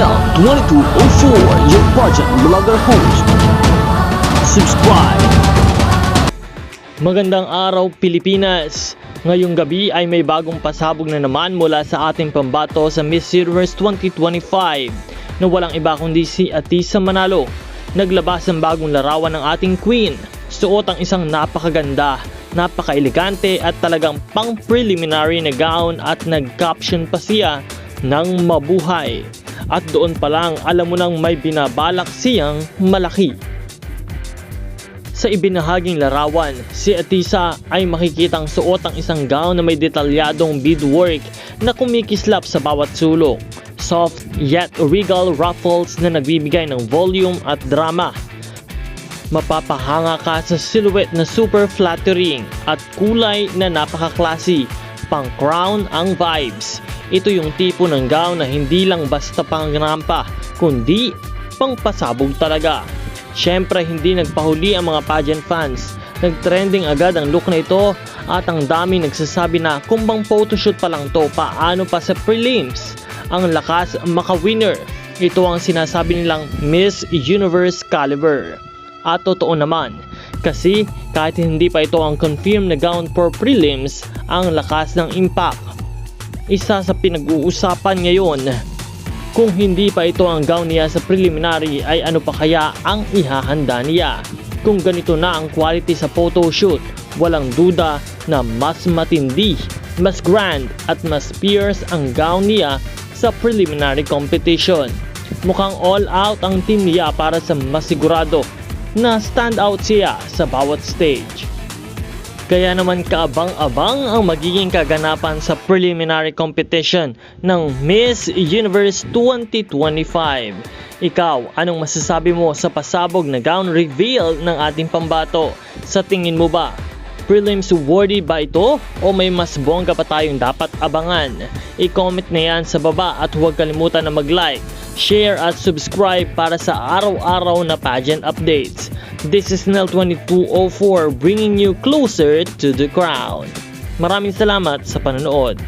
Nel 2204, your project vlogger host. Subscribe. Magandang araw Pilipinas! Ngayong gabi ay may bagong pasabog na naman mula sa ating pambato sa Miss Universe 2025 na walang iba kundi si Atisa Manalo. Naglabas ng bagong larawan ng ating queen. Suot ang isang napakaganda, napaka-elegante at talagang pang-preliminary na gown at nag-caption pa siya ng mabuhay. At doon pa lang alam mo nang may binabalak siyang malaki. Sa ibinahaging larawan, si Atisa ay makikitang suot ang isang gown na may detalyadong beadwork na kumikislap sa bawat sulok. Soft yet regal ruffles na nagbibigay ng volume at drama. Mapapahanga ka sa silhouette na super flattering at kulay na napaka-classy. Pang crown ang vibes. Ito yung tipo ng gown na hindi lang basta pangrampa, kundi pangpasabog talaga. Siyempre hindi nagpahuli ang mga pageant fans. Nagtrending agad ang look na ito at ang dami nagsasabi na kung bang photoshoot pa lang to paano pa sa prelims. Ang lakas maka-winner. Ito ang sinasabi nilang Miss Universe caliber. At totoo naman, kasi kahit hindi pa ito ang confirmed na gown for prelims, ang lakas ng impact. Isa sa pinag-uusapan ngayon kung hindi pa ito ang gown niya sa preliminary ay ano pa kaya ang ihahanda niya? Kung ganito na ang quality sa photoshoot, walang duda na mas matindi, mas grand at mas fierce ang gown niya sa preliminary competition. Mukhang all out ang team niya para sa masigurado na stand out siya sa bawat stage. Kaya naman kaabang-abang ang magiging kaganapan sa preliminary competition ng Miss Universe 2025. Ikaw, anong masasabi mo sa pasabog na gown reveal ng ating pambato? Sa tingin mo ba, prelims worthy ba ito o may mas bongga pa tayong dapat abangan? I-comment na yan sa baba at huwag kalimutan na mag-like, share at subscribe para sa araw-araw na pageant updates. This is Nel2204 bringing you closer to the crown. Maraming salamat sa panonood.